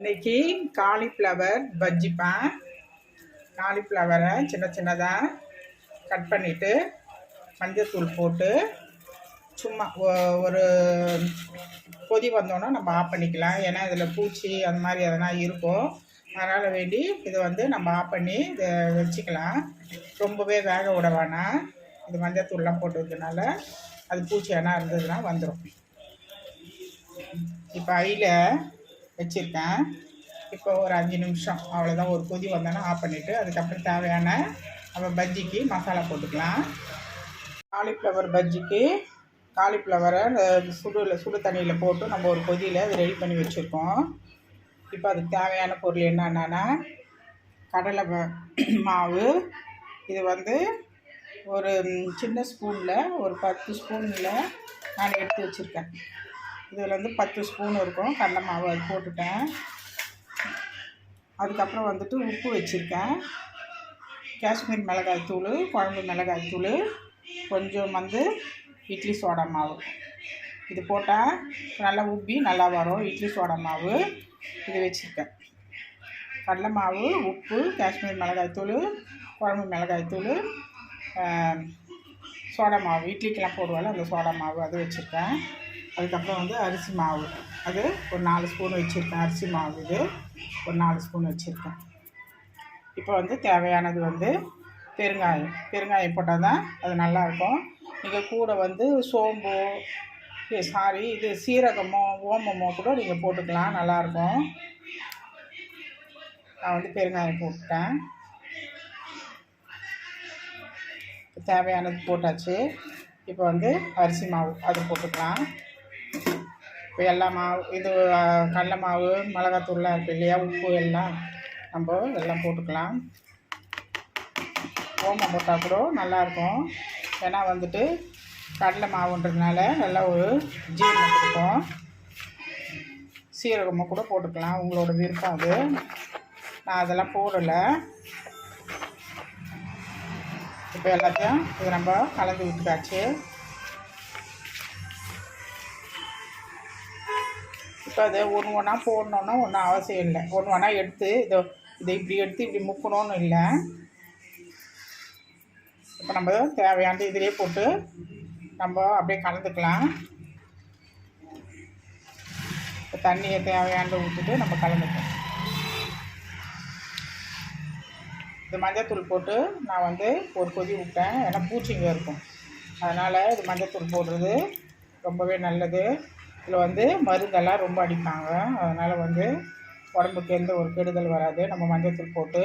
இன்னைக்கு காலிஃப்ளவர் பஜ்ஜிப்பேன் காலிஃப்ளவரை சின்ன சின்னதாக கட் பண்ணிவிட்டு மஞ்சத்தூள் போட்டு சும்மா ஒ- ஒரு கொதி வந்தோன்னே நம்ம ஆஃப் பண்ணிக்கலாம். ஏன்னா இதில் பூச்சி அந்த மாதிரி எதனா இருக்கும். அதனால் வேண்டி இதை வந்து நம்ம ஆஃப் பண்ணி இதை வச்சுக்கலாம். ரொம்பவே வேக விட வேணாம். இது மஞ்சத்தூள்லாம் போட்டுக்கிறதுனால அது பூச்சி எதனா இருந்ததுன்னா வந்துடும் இப்போ ஐயில் வச்சுருக்கேன். இப்போ ஒரு அஞ்சு நிமிஷம். அவ்வளோதான் ஒரு கொதி வந்தோன்னா ஆஃப் பண்ணிவிட்டு அதுக்கப்புறம் தேவையான நம்ம பஜ்ஜிக்கு மசாலா போட்டுக்கலாம். காலிஃப்ளவர் பஜ்ஜிக்கு காலிஃப்ளவரை சுடுல சுடு தண்ணியில் போட்டு நம்ம ஒரு கொதியில் அது ரெடி பண்ணி வச்சுருக்கோம். இப்போ அதுக்கு தேவையான பொருள் என்னென்னா கடலை மாவு. இது வந்து ஒரு சின்ன ஸ்பூனில் ஒரு பத்து ஸ்பூனில் நான் எடுத்து வச்சுருக்கேன். இதில் வந்து பத்து ஸ்பூன் இருக்கும். கடலை மாவு அது போட்டுட்டேன். அதுக்கப்புறம் வந்துட்டு உப்பு வச்சுருக்கேன். காஷ்மீர் மிளகாய் தூள் குழம்பு மிளகாய் தூள் கொஞ்சம் வந்து இட்லி சோடா மாவு. இது போட்டால் நல்லா உப்பி நல்லா வரும். இட்லி சோடா மாவு இது வச்சுருக்கேன். கடலை மாவு உப்பு காஷ்மீர் மிளகாய் தூள் குழம்பு மிளகாய் தூள் சோடா மாவு. இட்லிக்கெல்லாம் போடுவோம்ல அந்த சோடா மாவு அது வச்சுருக்கேன். அதுக்கப்புறம் வந்து அரிசி மாவு. அது ஒரு நாலு ஸ்பூன் வச்சுருக்கேன். அரிசி மாவு இது. ஒரு நாலு ஸ்பூன் வச்சுருக்கேன். இப்போ வந்து தேவையானது வந்து பெருங்காயம். பெருங்காயம் போட்டால் தான் அது நல்லாயிருக்கும் நீங்கள் கூட வந்து சோம்போ சாரி இது சீரகமோ ஓமமோ கூட நீங்கள் போட்டுக்கலாம். நல்லாயிருக்கும் நான் வந்து பெருங்காயம் போட்டுட்டேன். தேவையானது போட்டாச்சு. இப்போ வந்து அரிசி மாவு அது போட்டுக்கலாம். இப்போ எல்லா மாவு இது கடலை மாவு மிளகாத்தூள்லாம் இருக்குது இல்லையா உப்பு எல்லாம் நம்ம எல்லாம் போட்டுக்கலாம். ஓமம் போட்டால் கூட நல்லாயிருக்கும் ஏன்னா வந்துட்டு கடலை மாவுன்றதுனால நல்லா ஒரு ஜீரணம் கொடுக்கும். சீரகமாக கூட போட்டுக்கலாம் உங்களோட விருப்பம் அது. நான் அதெல்லாம் போடலை. இப்போ எல்லாத்தையும் இது நம்ம கலந்து விட்டுக்காச்சு இப்போ அது ஒன்று ஒன்றா போடணுன்னா ஒன்றும் அவசியம் இல்லை. ஒன்று ஒன்றா எடுத்து இதை இதை இப்படி எடுத்து இப்படி முக்கணும்னு இல்லை. இப்போ நம்ம தேவையான இதிலே போட்டு நம்ம அப்படியே கலந்துக்கலாம். இப்போ தண்ணியை தேவையான ஊற்றிட்டு நம்ம கலந்துக்கலாம். இது மஞ்சத்தூள் போட்டு நான் வந்து ஒரு கொதி விட்டேன் ஏன்னா பூச்சிங்க இருக்கும். அதனால் இது மஞ்சத்தூள் போடுறது ரொம்பவே நல்லது. இதில் வந்து மருந்தெல்லாம் ரொம்ப அடிப்பாங்க. அதனால் வந்து உடம்புக்கு எந்த ஒரு கெடுதல் வராது. நம்ம மஞ்சத்தூள் போட்டு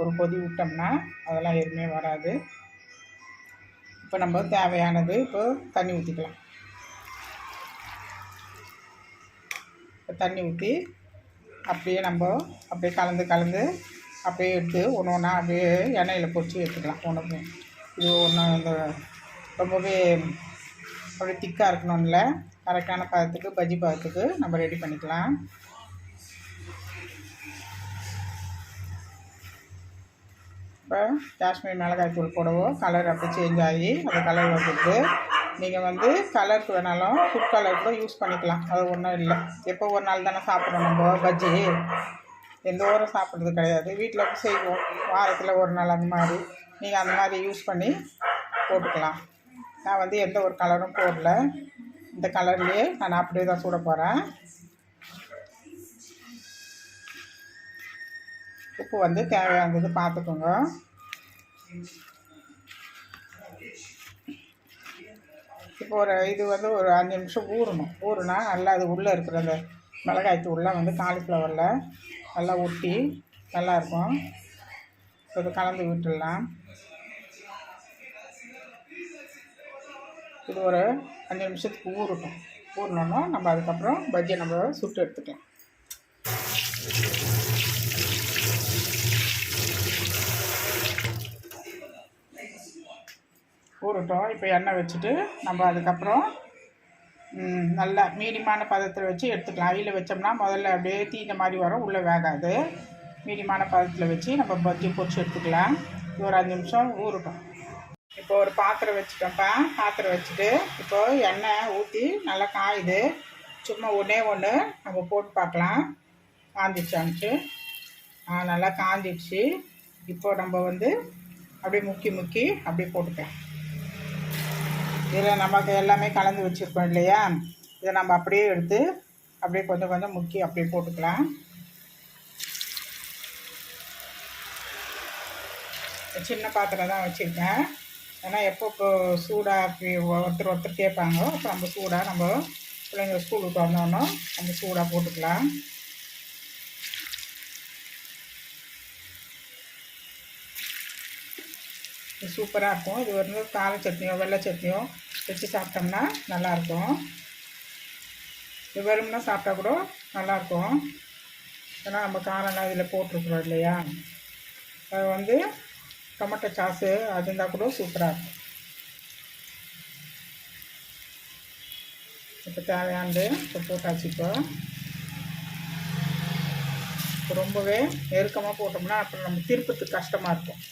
ஒரு கொதி விட்டோம்னா அதெல்லாம் எதுவுமே வராது. இப்போ நம்ம தேவையானது இப்போ தண்ணி ஊற்றிக்கலாம் இப்போ தண்ணி ஊற்றி அப்படியே நம்ம அப்படியே கலந்து கலந்து அப்படியே எடுத்து ஒன்று ஒன்றா அப்படியே எண்ணெயில் பொரிச்சு எடுத்துக்கலாம். ஒன்று இது ஒன்று இந்த ரொம்பவே அப்படியே திக்காக இருக்கணும்ல. கரெக்டான பதத்துக்கு பஜ்ஜி பதத்துக்கு நம்ம ரெடி பண்ணிக்கலாம். இப்போ காஷ்மீர் மிளகாய் தூள் போடவோ கலர் அப்படி சேஞ்ச் ஆகி அந்த கலர் வந்துடுது நீங்கள் வந்து கலருக்கு வேணாலும் ஃபுட் கலர் கூட யூஸ் பண்ணிக்கலாம். அது ஒன்றும் இல்லை. எப்போ ஒரு நாள் தானே சாப்பிட்றோம் நம்ம பஜ்ஜி. எந்த ஊரும் சாப்பிட்றது கிடையாது. வீட்டில் செய்வோம். வாரத்தில் ஒரு நாள் அந்த மாதிரி. நீங்கள் அந்த மாதிரி யூஸ் பண்ணி போட்டுக்கலாம். நான் வந்து எந்த ஒரு கலரும் போடல. இந்த கலர்லேயே நான் அப்படியே தான் சூட போகிறேன் உப்பு வந்து தேவையானது பார்த்துக்கோங்க இப்போ ஒரு இது வந்து ஒரு அஞ்சு நிமிஷம் ஊறணும். ஊறுனா நல்லா அது உள்ளே இருக்கிற அந்த மிளகாய் தூள்லாம் வந்து காலிஃப்ளவரில் நல்லா ஒட்டி நல்லாயிருக்கும் இப்போ கலந்து விட்டுடலாம். இது ஒரு அஞ்சு நிமிஷத்துக்கு ஊறட்டும் ஊறினோன்னா நம்ம அதுக்கப்புறம் பஜ்ஜியை நம்ம சுட்டு எடுத்துக்கலாம். ஊறட்டும். இப்போ எண்ணெய் வச்சுட்டு நம்ம அதுக்கப்புறம் நல்லா மீடியமான பதத்தில் வச்சு எடுத்துக்கலாம். அவியில் வச்சோம்னா முதல்ல அப்படியே தீந்த மாதிரி வரும் உள்ளே வேகாது. மீடியமான பதத்தில் வச்சு நம்ம பஜ்ஜி பொரிச்சு எடுத்துக்கலாம். இது ஒரு அஞ்சு நிமிஷம் ஊறட்டும். இப்போ ஒரு பாத்திரம் வச்சுட்டோம்ப்பா. பாத்திரம் வச்சுட்டு இப்போ எண்ணெய் ஊற்றி நல்லா காயுது. சும்மா ஒன்றே ஒன்று நம்ம போட்டு பார்க்கலாம். காஞ்சிச்சான்ச்சு ஆ நல்லா காஞ்சிடுச்சு இப்போ நம்ம வந்து அப்படியே முக்கி முக்கி அப்படியே போட்டுக்கலாம். இதில் நமக்கு எல்லாமே கலந்து வச்சுருக்கோம் இல்லையா? இதை நம்ம அப்படியே எடுத்து அப்படியே கொஞ்சம் கொஞ்சம் முக்கி அப்படியே போட்டுக்கலாம். சின்ன பாத்திரம் தான் வச்சுருக்கேன். ஏன்னா எப்போ சூடாக அப்படி ஒருத்தர் ஒருத்தர் கேட்பாங்க அப்போ நம்ம சூடாக நம்ம பிள்ளைங்க ஸ்கூல் விட்டு வந்தோன்னே நம்ம சூடாக போட்டுக்கலாம். இது சூப்பராக இருக்கும். இது வந்து கார சட்னியோ வெள்ளை சட்னியோ வச்சு சாப்பிட்டோம்னா நல்லாயிருக்கும். இது வெறும்னா சாப்பிட்டா கூட நல்லாயிருக்கும். ஏன்னா நம்ம காரம்லாம் இதில் போட்டிருக்குறோம் இல்லையா? அது வந்து டொமேட்டோ சாஸு அது இருந்தால் கூட சூப்பராக இருக்கும். இப்போ தேவையானது இப்போ போட்டாச்சு இப்போ. ரொம்பவே நெருக்கமாக போட்டோம்னா அப்புறம் நம்ம திருப்பத்துக்கு கஷ்டமாக இருக்கும்.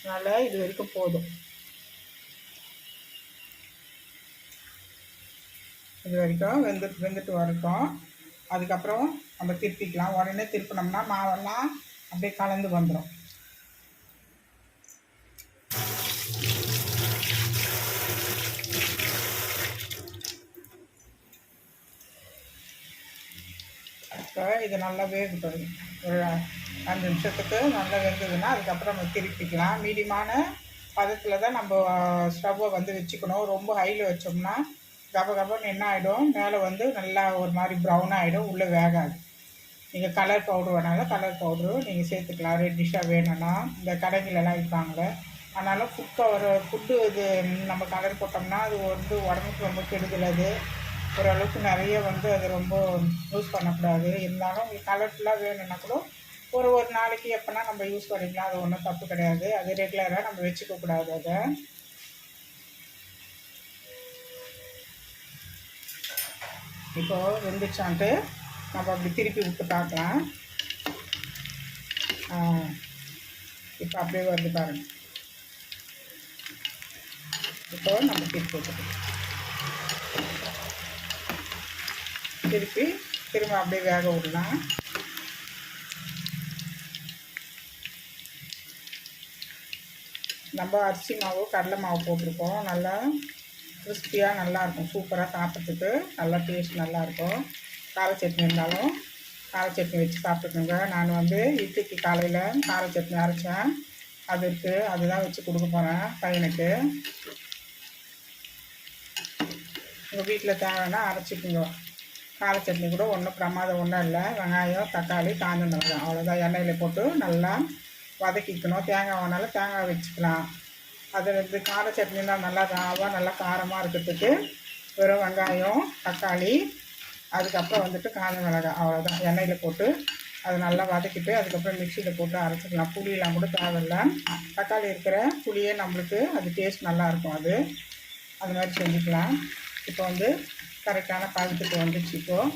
அதனால் இது வரைக்கும் போதும். இது வரைக்கும் வெந்து வெந்துட்டு வரட்டும். அதுக்கப்புறம் நம்ம திருப்பிக்கலாம். உடனே திருப்பினோம்னா மாவெல்லாம் அப்படியே கலந்து வந்துடும் இப்போ இது நல்லா வேகட்டும். ஒரு அஞ்சு நிமிஷத்துக்கு நல்லா வெந்ததுன்னா அதுக்கப்புறம் நம்ம திருப்பிக்கலாம். மீடியமான பதத்தில் தான் நம்ம ஸ்டவ்வை வந்து வச்சுக்கணும். ரொம்ப ஹையில் வச்சோம்னா கப கபன்னு என்ன ஆகிடும் மேலே வந்து நல்லா ஒரு மாதிரி ப்ரௌன் ஆகிடும் உள்ளே வேகாது. நீங்கள் கலர் பவுட்ரு வேணாலும் கலர் பவுட்ரு நீங்கள் சேர்த்துக்கலாம். ரெட்டிஷாக வேணும்னா. இந்த கடைகளெல்லாம் விற்பாங்க அதனால் ஃபுட் ஒரு ஃபுட்டு இது நம்ம கலர் போட்டோம்னா அது வந்து உடம்புக்கு ரொம்ப கெடுதல் அது. ஓரளவுக்கு நிறைய வந்து அது ரொம்ப யூஸ் பண்ணக்கூடாது. இருந்தாலும் உங்களுக்கு கலர்ஃபுல்லாக வேணும்னா கூட ஒரு ஒரு நாளைக்கு எப்போனா நம்ம யூஸ் பண்ணிக்கலாம். அது ஒன்றும் தப்பு கிடையாது. அது ரெகுலராக நம்ம வச்சுக்கக்கூடாது அதை. இப்போது வெந்துச்சான்ட்டு நம்ம அப்படி திருப்பி விட்டு பார்க்கலாம். இப்போ அப்படியே வந்து பாருங்கள் இப்போ நம்ம திருப்பி விட்டுக்கலாம் திருப்பி திரும்ப அப்படியே வேக விடலாம். நம்ம அரிசி மாவு கடலை மாவு போட்டிருக்கோம். நல்லா கிறிஸ்பியாக நல்லாயிருக்கும் சூப்பராக சாப்பிட்றதுக்கு நல்லா டேஸ்ட் நல்லாயிருக்கும் கார சட்னி இருந்தாலும் கார சட்னி வச்சு சாப்பிட்டுக்கோங்க. நான் வந்து இட்லிக்கு காலையில் கார சட்னி அரைச்சேன். அது இருக்குது அதுதான் வச்சு கொடுக்க போகிறேன் பையனுக்கு. உங்கள் வீட்டில் தேவைன்னா அரைச்சிக்குங்க கார சட்னி கூட ஒன்றும் பிரமாதம் ஒன்றும் இல்லை. வெங்காயம் தக்காளி காஞ்ச மிளகாய். அவ்வளோதான் எண்ணெயில் போட்டு நல்லா வதக்கிக்கணும். தேங்காய் வேணாலும் தேங்காய் வச்சுக்கலாம். அது வந்து கார சட்னினா நல்லா ராவாக நல்லா காரமாக இருக்கிறதுக்கு வெறும் வெங்காயம் தக்காளி அதுக்கப்புறம் வந்துட்டு காஞ்ச மிளகாய். அவ்வளோதான் எண்ணெயில் போட்டு அது நல்லா வதக்கிட்டு அதுக்கப்புறம் மிக்சியில் போட்டு அரைச்சிக்கலாம். புளியெலாம் கூட தேவையில்லை. தக்காளி இருக்கிற புளியே நம்மளுக்கு அது டேஸ்ட் நல்லாயிருக்கும் அது. அது மாதிரி செஞ்சுக்கலாம். இப்போ வந்து கரெக்டான பழத்துக்கு வந்துச்சு இப்போது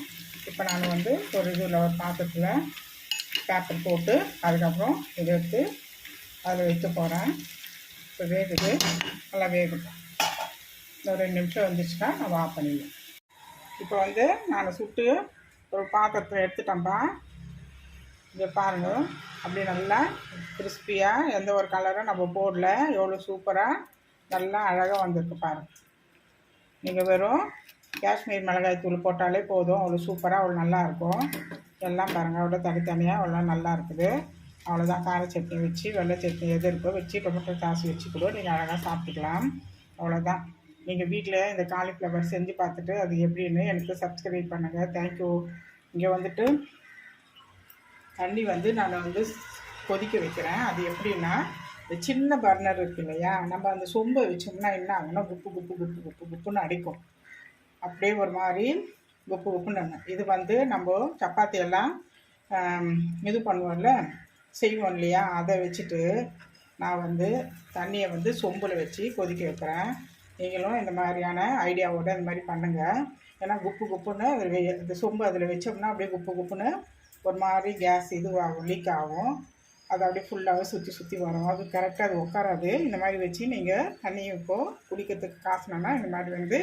இப்போ நான் வந்து ஒரு இதில் ஒரு பாத்திரத்தில் பேப்பர் போட்டு அதுக்கப்புறம் இதை எடுத்து அதில் வைக்க போகிறேன் இப்போ வேகுது. நல்லா வேகட்டும். ஒரு ரெண்டு நிமிஷம் வந்துச்சுன்னா நான் ஆஃப் பண்ணிடுவேன் இப்போ வந்து நான் சுட்டு ஒரு பாத்திரத்தை எடுத்துட்டோம்ப்பா இங்கே பாருங்கள் அப்படியே நல்லா கிறிஸ்பியாக எந்த ஒரு கலரும் நம்ம போடல எவ்வளோ சூப்பராக நல்லா அழகாக வந்திருக்கு பாருங்கள் நீங்கள் வெறும் காஷ்மீர் மிளகாய் தூள் போட்டாலே போதும். அவ்வளோ சூப்பராக அவ்வளோ நல்லாயிருக்கும் எல்லாம் பாருங்கள் அவ்வளோ தனித்தனியாக அவ்வளோ நல்லா இருக்குது. அவ்வளோதான் கார சட்னி வச்சு வெள்ளை சட்னி எது இருக்கோ வச்சு டொமேட்டோ சாஸ் வச்சு கூட நீங்கள் அழகாக சாப்பிட்டுக்கலாம். அவ்வளோதான் நீங்கள் வீட்டில் இந்த காலிஃப்ளவர் செஞ்சு பார்த்துட்டு அது எப்படின்னு எனக்கு சப்ஸ்கிரைப் பண்ணுங்கள் தேங்க்யூ இங்கே வந்துட்டு தண்ணி வந்து நான் வந்து கொதிக்க வைக்கிறேன். அது எப்படின்னா இந்த சின்ன பர்னர் இருக்கு இல்லையா நம்ம அந்த சொம்பை வச்சோம்னா என்ன ஆகும்னா குப்பு குப்பு குப்பு குப்பு குப்புன்னு அடிக்கும். அப்படியே ஒரு மாதிரி குப்பு குப்புன்னு இது வந்து நம்ம சப்பாத்தி எல்லாம் இது பண்ணுவோம்ல செய்வோம் இல்லையா? அதை வச்சுட்டு நான் வந்து தண்ணியை வந்து சொம்பில் வச்சு கொதிக்க வைக்கிறேன். நீங்களும் இந்த மாதிரியான ஐடியாவோட இந்த மாதிரி பண்ணுங்கள் ஏன்னா குப்பு குப்புன்னு இந்த சொம்பு அதில் வச்சோம்னா அப்படியே குப்பு குப்புன்னு ஒரு மாதிரி கேஸ் இதுவாகும் லீக் ஆகும். அது அப்படியே ஃபுல்லாகவே சுற்றி சுற்றி வரும். அது கரெக்டாக அது உட்காராது. இந்த மாதிரி வச்சு நீங்கள் தண்ணியை இப்போது குடிக்கிறதுக்கு காசுனா இந்த மாதிரி வந்து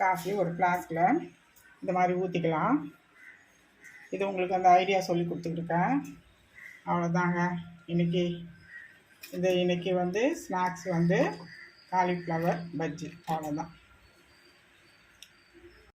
காஃபி ஒரு ஃப்ளாஸ்கில் இந்த மாதிரி ஊற்றிக்கலாம் இது உங்களுக்கு அந்த ஐடியா சொல்லி கொடுத்துருக்கேன் அவ்வளோதாங்க இன்றைக்கி இந்த இன்னைக்கு வந்து ஸ்நாக்ஸ் வந்து காலிஃப்ளவர் பஜ்ஜி அவ்வளோதான்